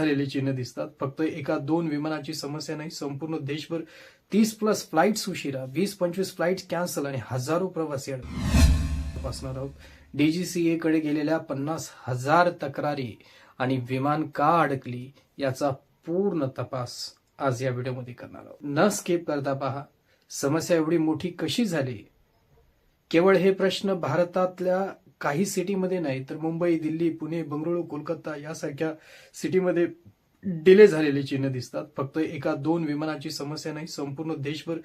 झालेली चिन्ह दिसतात. फक्त एका दोन विमानाची समस्या नाही संपूर्ण देशभर तीस प्लस फ्लाईट्स उशिरा वीस पंचवीस फ्लाईट कॅन्सल आणि हजारो प्रवासी तपासणार आहोत. डीजीसीए कडे गेलेल्या पन्नास हजार तक्रारी आणि विमान का अडकली याचा पूर्ण तपास आज या व्हिडिओमध्ये करणार आहोत. न स्केप करता पहा समस्या एवढी मोठी कशी झाली? केवळ हे प्रश्न भारतातल्या काही सिटीमध्ये नाही तर मुंबई दिल्ली पुणे बंगळुरू कोलकाता यासारख्या सिटीमध्ये डिले झालेले चिन्ह दिसतात. फक्त एका दोन विमानाची समस्या नाही संपूर्ण देशभर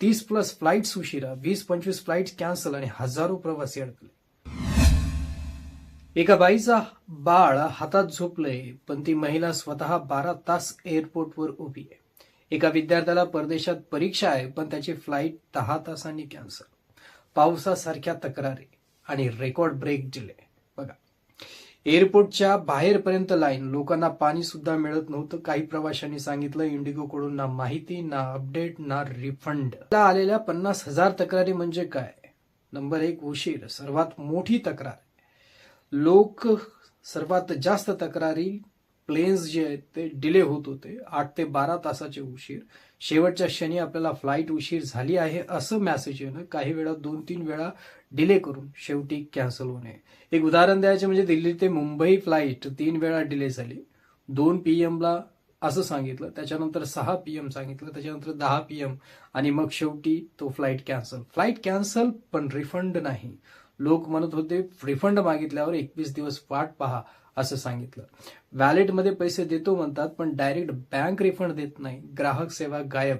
तीस प्लस फ्लाईट्स उशिरा वीस पंचवीस फ्लाईट कॅन्सल आणि हजारो प्रवासी अडकले. एका बाईचा बाळ हातात झोपलंय पण ती महिला स्वतः बारा तास एअरपोर्टवर उभी आहे. एका विद्यार्थ्याला परदेशात परीक्षा आहे पण त्याची फ्लाईट दहा तासांनी कॅन्सल. पावसासारख्या तक्रारी. आणि रेकॉर्ड ब्रेक दिले. बघा. एअरपोर्टच्या बाहेरपर्यंत लाईन. लोकांना पाणी सुद्धा मिळत नव्हतं. काही प्रवाशांनी सांगितलं इंडिगो कडून ना माहिती ना अपडेट ना रिफंड. आलेल्या पन्नास हजार तक्रारी म्हणजे काय? नंबर एक उशीर. सर्वात मोठी तक्रार. लोक सर्वात जास्त तक्रारी प्लेन्स जे आहेत ते डिले होत होते. आठ ते बारा तासाचे उशीर. शेवटच्या क्षणी आपल्याला फ्लाईट उशीर झाली आहे असं मेसेज येणं. काही वेळा दोन तीन वेळा डिले करून शेवटी कॅन्सल होणे. एक उदाहरण द्यायचे म्हणजे दिल्ली ते मुंबई फ्लाईट तीन वेळा डिले झाली. दोन पी एमला असं सांगितलं त्याच्यानंतर सहा पी एम सांगितलं त्याच्यानंतर दहा पी एम आणि मग शेवटी तो फ्लाईट कॅन्सल फ्लाईट कॅन्सल पण रिफंड नाही. लोक म्हणत होते रिफंड मागितल्यावर एकवीस दिवस वाट पहा असं सांगितलं. वॅलेटमध्ये पैसे देतो म्हणतात पण डायरेक्ट बँक रिफंड देत नाही. ग्राहक सेवा गायब.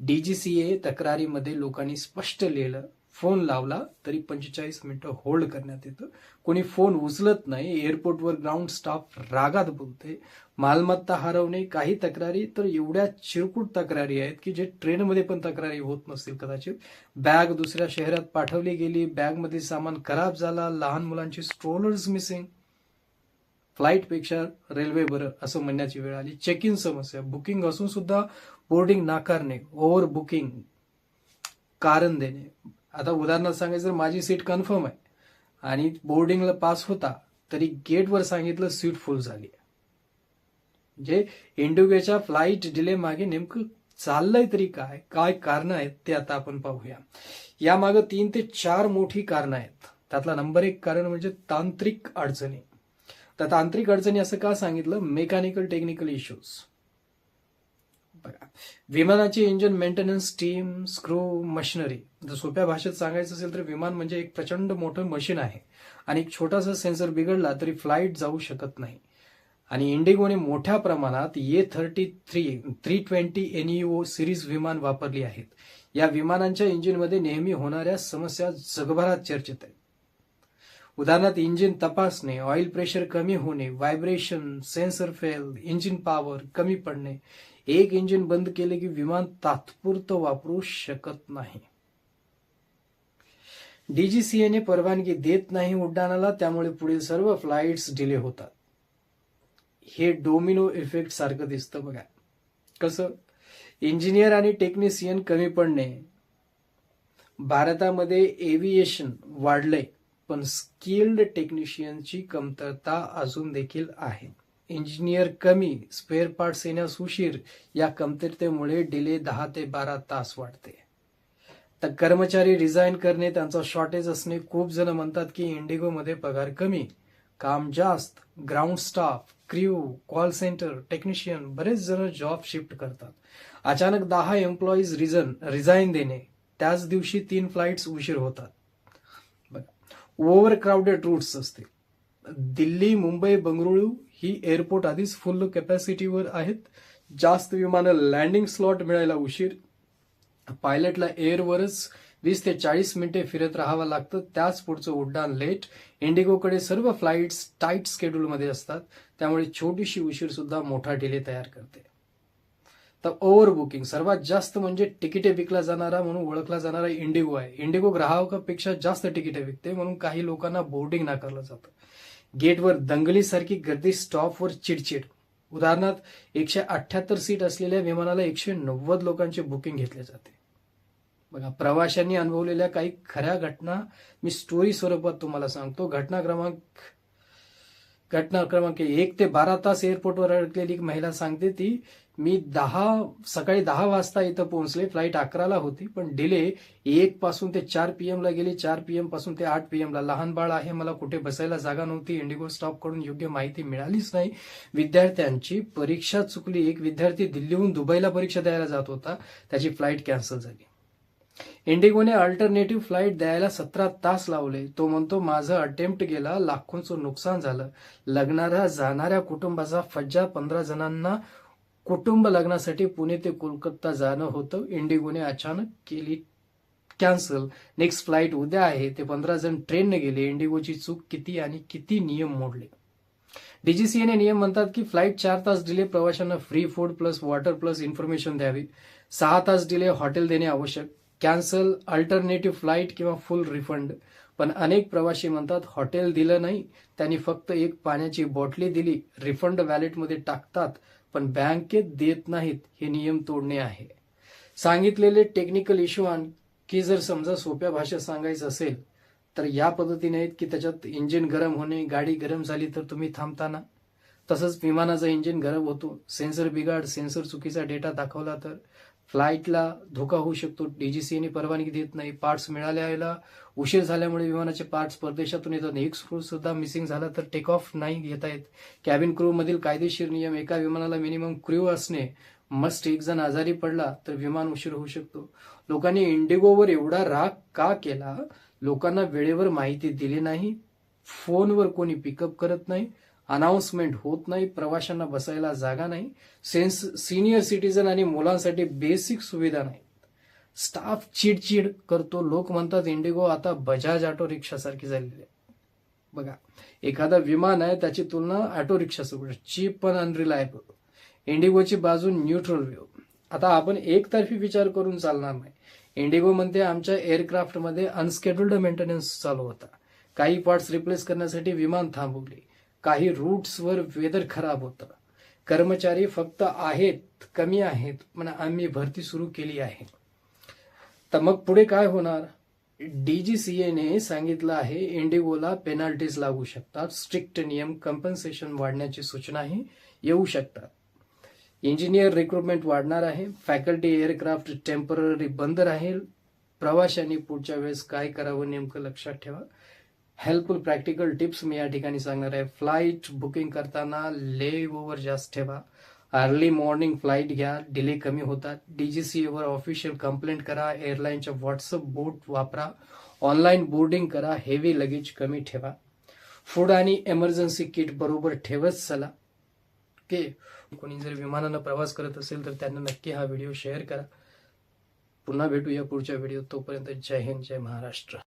डीजीसीए तक्रारीमध्ये लोकांनी स्पष्ट लिहिलं फोन लावला तरी पंचेचाळीस मिनिटं होल्ड करण्यात येतं. कोणी फोन उचलत नाही एअरपोर्टवर ग्राउंड स्टाफ रागात बोलते मालमत्ता हरवणे काही तक्रारी तर एवढ्या चिरकुट तक्रारी आहेत की जे ट्रेनमध्ये पण तक्रारी होत नसतील कदाचित. बॅग दुसऱ्या शहरात पाठवली गेली बॅगमध्ये सामान खराब झाला लहान मुलांची स्ट्रोलर्स मिसिंग फ्लाईटपेक्षा रेल्वे बरं असं म्हणण्याची वेळ आली. चेक इन समस्या. बुकिंग असून सुद्धा बोर्डिंग नाकारणे ओव्हर बुकिंग कारण देणे. आता उदाहरणार्थ सांगायचं तर माझी सीट कन्फर्म आहे. आणि बोर्डिंगला पास होता तरी गेटवर सांगितलं सीट फुल झाली. म्हणजे इंडिगोच्या फ्लाईट डिले मागे नेमकं चाललंय तरी काय काय कारण आहेत ते आता आपण पाहूया. यामागं तीन ते चार मोठी कारणं आहेत. त्यातला नंबर एक कारण म्हणजे तांत्रिक अडचणी. तर तांत्रिक अडचणी असं का सांगितलं? मेकॅनिकल टेक्निकल इश्यूज बघा. विमानाची engine maintenance team screw machinery जर सोप्या भाषेत सांगायचं असेल तर विमान म्हणजे एक प्रचंड मोठं मशीन आहे. आणि एक छोटासा सेन्सर बिघडला तरी फ्लाईट जाऊ शकत नाही. आणि इंडिगोने मोठ्या प्रमाणात A thirty three three twenty NEO series विमान वापरली आहेत. या विमानांच्या इंजिनमध्ये नेहमी होणाऱ्या समस्या जगभरात चर्चेत आहेत. उदाहरणार्थ इंजिन तपासणे ऑइल प्रेशर कमी होणे vibration sensor fail engine power कमी पडणे एक इंजिन बंद केले की विमान तात्पुरतं वापरू शकत नाही. डीजीसीएने परवानगी देत नाही उड्डाणाला त्यामुळे पुढील सर्व फ्लाईट्स डिले होतात. हे डोमिनो इफेक्ट सारखं दिसतं बघा. कसं? इंजिनियर आणि टेक्निशियन कमी पडणे. भारतामध्ये एव्हिएशन वाढलंय पण स्किल्ड टेक्निशियनची कमतरता अजून देखील आहे. इंजिनियर कमी स्पेअर पार्ट्स येण्यास उशीर या कमतरतेमुळे डिले दहा ते बारा तास वाढते. तर कर्मचारी रिझाईन करणे त्यांचा शॉर्टेज असणे खूप जण म्हणतात की इंडिगोमध्ये पगार कमी. काम जास्त ground staff crew call centre technician बरेच जण जॉब शिफ्ट करतात. अचानक दहा एम्प्लॉईज रिझन रिझाईन देणे. त्याच दिवशी तीन फ्लाईट्स उशीर होतात. बघा ओव्हर क्राऊडेड रूट्स असतील. दिल्ली मुंबई बंगळुरू ही एअरपोर्ट आधीच फुल कॅपॅसिटीवर आहेत. जास्त विमानं लँडिंग स्लॉट मिळायला उशीर. पायलटला एअरवरच वीस ते चाळीस मिनिटे फिरत राहावं लागतं. त्याच पुढचं उड्डाण लेट इंडिगोकडे सर्व फ्लाईट्स टाईट स्केड्यूलमध्ये असतात. त्यामुळे छोटीशी उशीर सुद्धा मोठा डिले तयार करते. तर ओव्हर बुकिंग सर्वात जास्त म्हणजे तिकिटे विकला जाणारा म्हणून ओळखला जाणारा इंडिगो आहे. इंडिगो ग्राहकापेक्षा जास्त तिकिटे विकते म्हणून काही लोकांना बोर्डिंग नाकारलं जातं. गेटवर दंगलीसारखी गर्दी स्टॉपवर चिडचिड. उदाहरणार्थ एकशे अठ्याहत्तर सीट असलेल्या विमानाला एकशे नव्वद लोकांचे बुकिंग घेतले जाते. बघा प्रवाशांनी अनुभवलेल्या काही खऱ्या घटना मी स्टोरी स्वरूपात तुम्हाला सांगतो. घटना क्रमांक घटना क्रमांक एक ते बारा तास एअरपोर्टवर अडकलेली एक महिला सांगते ती मी दहा सकाळी दहा वाजता इथं पोहोचले फ्लाईट अकराला होती पण डिले एक पासून ते चार पीएम ला गेली चार पीएमपासून ते आठ पीएम ला. लहान बाळ आहे मला कुठे बसायला जागा नव्हती इंडिगो स्टॉपकडून योग्य माहिती मिळालीच नाही. विद्यार्थ्यांची परीक्षा चुकली एक विद्यार्थी दिल्लीहून दुबईला परीक्षा द्यायला जात होता त्याची फ्लाईट कॅन्सल झाली. इंडिगोने अल्टरनेटिव्ह फ्लाईट द्यायला सतरा तास लावले. तो म्हणतो माझं अटेम्प्ट गेला लाखोंचं नुकसान झालं. लग्नाला जाणाऱ्या कुटुंबाचा फज्जा पंधरा जणांना कुटुंब लग्नासाठी पुणे ते कोलकाता जाणं होतं. इंडिगोने अचानक केली कॅन्सल नेक्स्ट फ्लाईट उद्या आहे. ते पंधरा जण ट्रेनने गेले. इंडिगोची चूक किती आणि किती नियम मोडले? डीजीसीएने नियम म्हणतात की फ्लाईट चार तास डिले प्रवाशांना free food plus water plus information द्यावी. सहा तास डिले हॉटेल देणे आवश्यक. कॅन्सल अल्टरनेटिव्ह फ्लाईट किंवा फुल रिफंड. पण अनेक प्रवासी म्हणतात हॉटेल दिलं नाही. त्यांनी फक्त एक पाण्याची बॉटली दिली. रिफंड वॅलेटमध्ये टाकतात पण बँकेत देत नाहीत. हे नियम तोडणे आहे. सांगितलेले टेक्निकल इश्यू आणखी जर समजा सोप्या भाषेत सांगायचं असेल तर या पद्धतीने आहेत की त्याच्यात इंजिन गरम होणे गाडी गरम झाली तर तुम्ही थांबताना. तसंच विमानाचं इंजिन गरम होतो. सेन्सर बिघाड सेन्सर चुकीचा डेटा दाखवला तर. फ्लाईटला धोका होऊ शकतो. डीजीसीएने परवानगी देत नाही. पार्ट्स मिळाल्याला उशीर झाल्यामुळे विमानाचे पार्ट्स परदेशातून येतात. एक स्क्रू सुद्धा मिसिंग झाला तर टेक ऑफ नाही घेता येत. कॅबिन क्रू मधील कायदेशीर नियम एका विमानाला मिनिमम क्रू असणे मस्ट एक जण आजारी पडला तर विमान उशीर होऊ शकतो. लोकांनी इंडिगोवर एवढा राग का केला? लोकांना वेळेवर माहिती दिली नाही. फोनवर कोणी पिकअप करत नाही. अनाउन्समेंट होत नाही प्रवाशांना बसायला जागा नाही सेन्स सिनियर सिटीजन आणि मुलांसाठी बेसिक सुविधा नाही स्टाफ चिडचिड करतो लोक म्हणतात इंडिगो आता बजाज ऑटो रिक्षासारखी झालेली आहे. बघा एखादा विमान आहे त्याची तुलना ऑटो रिक्षासोबत चीप पण अनरिलायबल इंडिगोची बाजू न्यूट्रल व्ह्यू आता आपण एकतर्फी विचार करून चालणार नाही. इंडिगो म्हणते आमच्या एअरक्राफ्टमध्ये अनस्केड्युल्ड मेंटेनन्स चालू होता. काही पार्ट्स रिप्लेस करण्यासाठी विमान थांबवले. काही रूट्सवर वेदर खराब होतं. कर्मचारी फक्त आहेत कमी आहेत पण आम्ही भरती सुरू केली आहे. तर मग पुढे काय होणार? डीजीसीएने सांगितलं आहे इंडिगोला पेनाल्टीज लागू शकतात. स्ट्रिक्ट नियम कम्पन्सेशन वाढण्याची सूचनाही येऊ शकतात. इंजिनियर रिक्रुटमेंट वाढणार आहे. फॅकल्टी एअरक्राफ्ट टेंपररी बंद राहील. प्रवाशांनी पुढच्या वेळेस काय करावं नेमकं लक्षात ठेवा. हेल्पफुल प्रॅक्टिकल टिप्स मी या ठिकाणी सांगणार आहे. फ्लाईट बुकिंग करताना ले ओव्हर जास्त ठेवा. अर्ली मॉर्निंग फ्लाईट घ्या डिले कमी होतात. डीजीसीएवर ऑफिशियल कंप्लेंट करा एअरलाईनच्या व्हॉट्सअप बोट वापरा. ऑनलाईन बोर्डिंग करा हेवी लगेज कमी ठेवा. फूड आणि एमर्जन्सी किट बरोबर ठेवत चला. ओके कोणी जर विमानानं प्रवास करत असेल तर त्यांना नक्की हा व्हिडिओ शेअर करा. पुन्हा भेटूया पुढच्या व्हिडिओ तोपर्यंत. जय हिंद जय महाराष्ट्र.